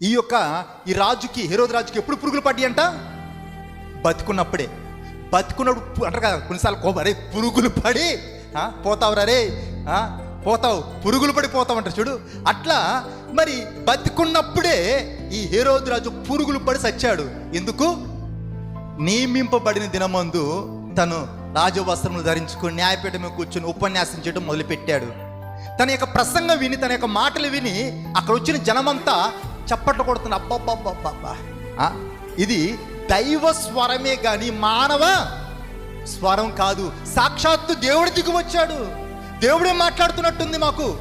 ఈ యొక్క ఈ రాజుకి హెరోద్ రాజుకి ఎప్పుడు పురుగులు పడ్డాయి అంట బతుకున్నప్పుడే బతుకున్నప్పుడు అంటారు కదా కొన్నిసార్లు కోపం అరే పురుగులు పడి ఆ, రే ఆ, పోతావు పురుగులు పడి పోతావు అంటారు చూడు. అట్లా మరి బతుకున్నప్పుడే ఈ హేరోద్ రాజు పురుగులు పడి సచ్చాడు. ఎందుకు? నియమింపబడిన దినమందు తను రాజవస్త్రములు ధరించుకొని న్యాయపీఠం కూర్చుని కూర్చొని ఉపన్యాసం చేయడం మొదలుపెట్టాడు. తన యొక్క ప్రసంగం విని తన యొక్క మాటలు విని అక్కడ వచ్చిన జనమంతా చప్పట్లు కొడుతున్న అబ్బబ్బబ్బబ్బబ్బా. ఆ, ఇది దైవ స్వరమే కానీ మానవ స్వరం కాదు. సాక్షాత్తు దేవుడి దిగువచ్చాడు దేవుడే మాట్లాడుతున్నట్టుంది మాకు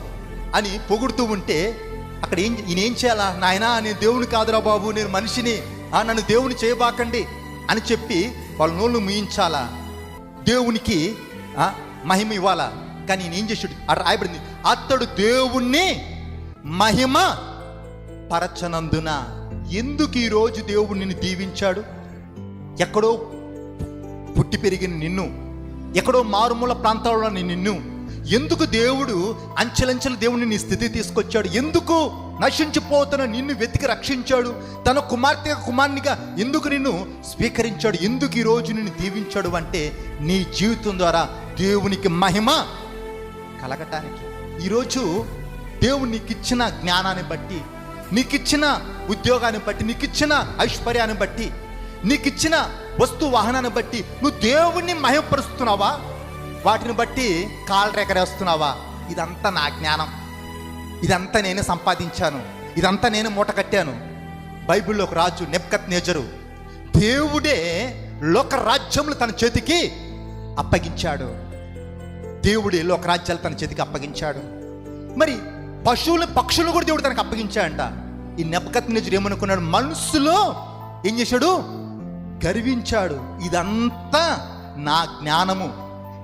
అని పొగుడుతూ ఉంటే అక్కడ ఏం ఈయన ఏం చేయాలా? నాయనా నేను దేవుని కాదురా బాబు నేను మనిషిని. ఆ, నన్ను దేవుని చేయబాకండి అని చెప్పి వాళ్ళ నోళ్ళు ముయించాలా? దేవునికి మహిమ ఇవ్వాలా? కానీ ఈయన ఏం చేసాడు అక్కడ రాయబడింది అతడు దేవుణ్ణి మహిమ పరచనందున ఎందుకు ఈరోజు దేవుడు నిన్ను దీవించాడు? ఎక్కడో పుట్టి పెరిగిన నిన్ను ఎక్కడో మారుమూల ప్రాంతాల్లో నిన్ను ఎందుకు దేవుడు అంచెలంచెల దేవుడిని నీ స్థితి తీసుకొచ్చాడు? ఎందుకు నశించిపోతున్న నిన్ను వెతికి రక్షించాడు? తన కుమార్తె కుమార్నిగా ఎందుకు నిన్ను స్వీకరించాడు? ఎందుకు ఈ రోజు నిన్ను దీవించాడు అంటే నీ జీవితం ద్వారా దేవునికి మహిమ కలగటానికి. ఈరోజు దేవుడు నీకు ఇచ్చిన జ్ఞానాన్ని బట్టి నీకు ఇచ్చిన ఉద్యోగాన్ని బట్టి నీకు ఇచ్చిన ఐశ్వర్యాన్ని బట్టి నీకు ఇచ్చిన వస్తు వాహనాన్ని బట్టి నువ్వు దేవుణ్ణి మహిమపరుస్తున్నావా? వాటిని బట్టి కాలరేకరేస్తున్నావా ఇదంతా నా జ్ఞానం. ఇదంతా నేను సంపాదించాను. ఇదంతా నేను మూట కట్టాను. బైబిల్లో ఒక రాజు నెప్కత్ నేజరు దేవుడే లోక రాజ్యములు తన చేతికి అప్పగించాడు. దేవుడే లోక రాజ్యాలు తన చేతికి అప్పగించాడు. మరి పశువులు పక్షులు కూడా దేవుడు తనకు అప్పగించాడంట. ఈ నెపకత్ నిజుడు ఏమనుకున్నాడు? మనసులో ఏం చేశాడు? గర్వించాడు. ఇదంతా నా జ్ఞానము.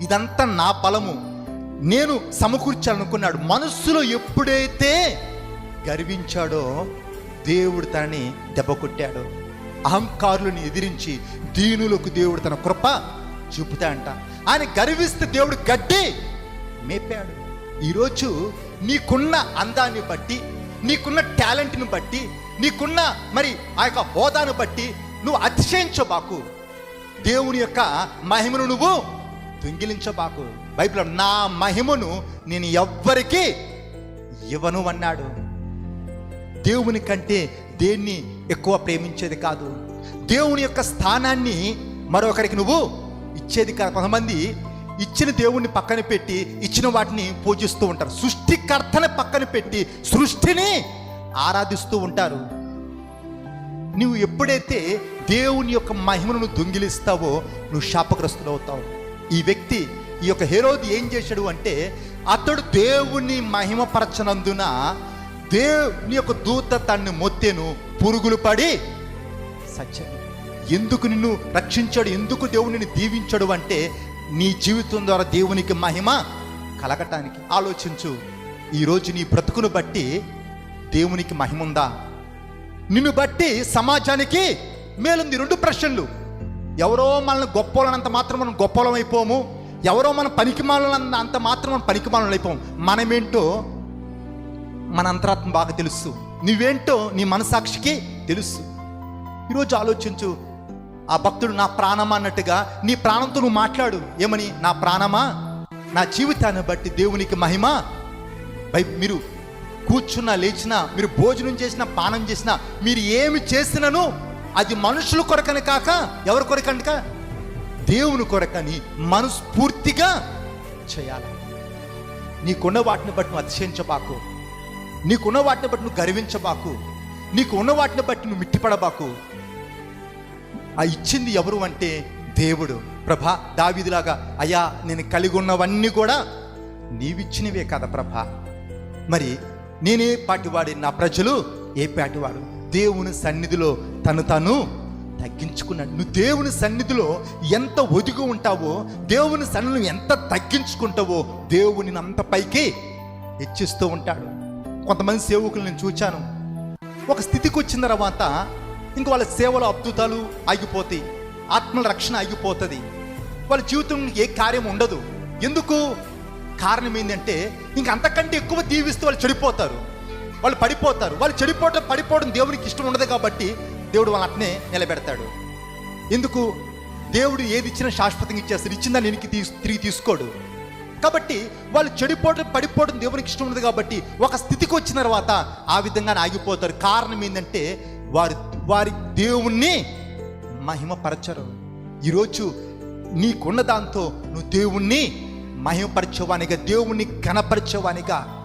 ఇదంతా నా బలము నేను సమకూర్చాలనుకున్నాడు. మనస్సులో ఎప్పుడైతే గర్వించాడో దేవుడు తనని దెబ్బ కొట్టాడు. అహంకారులను ఎదిరించి దీనులకు దేవుడు తన కృప చూపుతాడంట ఆయన గర్విస్తే దేవుడు గడ్డి మేపాడు. ఈరోజు నీకున్న అందాన్ని బట్టి నీకున్న టాలెంట్ని బట్టి నీకున్న మరి ఆ యొక్క హోదాను బట్టి నువ్వు అతిశయించబాకు. దేవుని యొక్క మహిమను నువ్వు దొంగిలించబాకు. బైబిల్ నా మహిమను నేను ఎవ్వరికి ఇవ్వను అన్నాడు. దేవుని కంటే దేన్ని ఎక్కువ ప్రేమించేది కాదు. దేవుని యొక్క స్థానాన్ని మరొకరికి నువ్వు ఇచ్చేది కాదు. కొంతమంది ఇచ్చిన దేవుణ్ణి పక్కన పెట్టి సృష్టించిన వాటిని పూజిస్తూ ఉంటారు. సృష్టికర్తని పక్కన పెట్టి సృష్టిని ఆరాధిస్తూ ఉంటారు. నువ్వు ఎప్పుడైతే దేవుని యొక్క మహిమను దొంగిలిస్తావో నువ్వు శాపగ్రస్తులు అవుతావు. ఈ వ్యక్తి ఈ యొక్క హేరోది ఏం చేశాడు అంటే అతడు దేవుని మహిమపరచనందున దేవుని యొక్క దూత తన్ని మొత్తెను పురుగులు పడి సత్యం ఎందుకు నిన్ను రక్షించాడు? ఎందుకు దేవుడు నిన్ను దీవించాడు అంటే నీ జీవితం ద్వారా దేవునికి మహిమ కలగటానికి ఆలోచించు. ఈరోజు నీ బ్రతుకును బట్టి దేవునికి మహిముందా? నిన్ను బట్టి సమాజానికి మేలుంది రెండు ప్రశ్నలు. ఎవరో మనల్ని గొప్పలనంత మాత్రం మనం గొప్పలం అయిపోము. ఎవరో మన పనికిమాలంత అంత మాత్రం మనం పనికిమాలం అయిపోము. మనమేంటో మన అంతరాత్మ బాగా తెలుసు. నువ్వేంటో నీ మనసాక్షికి తెలుసు. ఈరోజు ఆలోచించు ఆ భక్తుడు నా ప్రాణమా అన్నట్టుగా నీ ప్రాణంతో నువ్వు మాట్లాడు. ఏమని? నా ప్రాణమా? నా జీవితాన్ని బట్టి దేవునికి మహిమ. బై మీరు కూర్చున్నా లేచినా మీరు భోజనం చేసినా పానం చేసినా మీరు ఏమి చేసినను అది మనుషుల కొరకని కాక ఎవరి కొరకనుక దేవుని కొరకని మనస్ఫూర్తిగా చేయాలి. నీకున్న వాటిని బట్టి నువ్వు అతిశయించబాకు. నీకున్న వాటిని బట్టి నువ్వు గర్వించబాకు. నీకు ఉన్న వాటిని బట్టి నువ్వు మిట్టిపడబాకు. ఆ ఇచ్చింది ఎవరు అంటే దేవుడు. ప్రభా దావిదిలాగా అయ్యా నేను కలిగి ఉన్నవన్నీ కూడా నీవిచ్చినవే కదా ప్రభా. మరి నేనే పాటివాడి నా ప్రజలు ఏ పాటివాడు దేవుని సన్నిధిలో తను తాను తగ్గించుకున్నాడు. నువ్వు దేవుని సన్నిధిలో ఎంత ఒదిగి ఉంటావో దేవుని సన్నిధిలో ఎంత తగ్గించుకుంటావో దేవుని అంత పైకి హెచ్చిస్తూ ఉంటాడు. కొంతమంది సేవకులు నేను చూచాను. ఒక స్థితికి వచ్చిన తర్వాత ఇంక వాళ్ళ సేవల అద్భుతాలు ఆగిపోతాయి. ఆత్మల రక్షణ ఆగిపోతుంది. వాళ్ళ జీవితంలో ఏ కార్యం ఉండదు. ఎందుకు? కారణం ఏంటంటే ఇంక అంతకంటే ఎక్కువ దీవిస్తూ వాళ్ళు చెడిపోతారు. వాళ్ళు పడిపోతారు. వాళ్ళు చెడిపోవటం పడిపోవడం దేవునికి ఇష్టం ఉండదు కాబట్టి దేవుడు వాళ్ళని అట్నే నిలబెడతాడు. ఎందుకు? దేవుడు ఏది ఇచ్చినా శాశ్వతంగా ఇచ్చేస్తాడు. ఇచ్చిందని వెనక్కి తిరిగి తీసుకోడు. కాబట్టి వాళ్ళు చెడిపోవడం పడిపోవడం దేవునికి ఇష్టం ఉండదు కాబట్టి ఒక స్థితికి వచ్చిన తర్వాత ఆ విధంగానే ఆగిపోతారు. కారణం ఏంటంటే వారి వారి దేవుణ్ణి మహిమపరచరు. ఈరోజు నీకున్న దాంతో నువ్వు దేవుణ్ణి మహిమపరచేవానిగా దేవుణ్ణి కనపరిచేవానిగా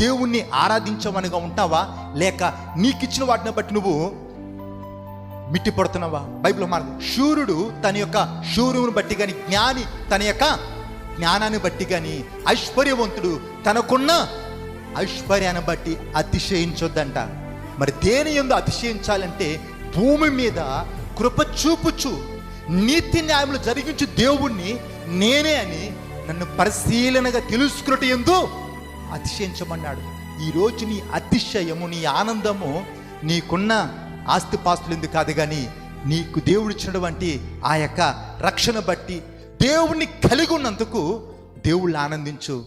దేవుణ్ణి ఆరాధించేవానిగా ఉంటావా? లేక నీకిచ్చిన వాటిని బట్టి నువ్వు మిట్టి పడుతున్నావా బైబిల్ మార్గం శూరుడు తన యొక్క శూరువుని బట్టి కానీ జ్ఞాని తన యొక్క జ్ఞానాన్ని బట్టి కానీ ఐశ్వర్యవంతుడు తనకున్న ఐశ్వర్యాన్ని బట్టి అతిశయించొద్దంట. మరి దేని ఎందు అతిశయించాలంటే భూమి మీద కృప చూపుచు నీతి న్యాయములు జరిగించు దేవుణ్ణి నేనే అని నన్ను పరిశీలనగా తెలుసుకున్నట ఎందు అతిశయించమన్నాడు. ఈరోజు నీ అతిశయము నీ ఆనందము నీకున్న ఆస్తిపాస్తులు ఎందుకు కాదు కానీ నీకు దేవుడు ఇచ్చినటువంటి ఆ యొక్క రక్షణ బట్టి దేవుణ్ణి కలిగి ఉన్నందుకు దేవుళ్ళు ఆనందించు.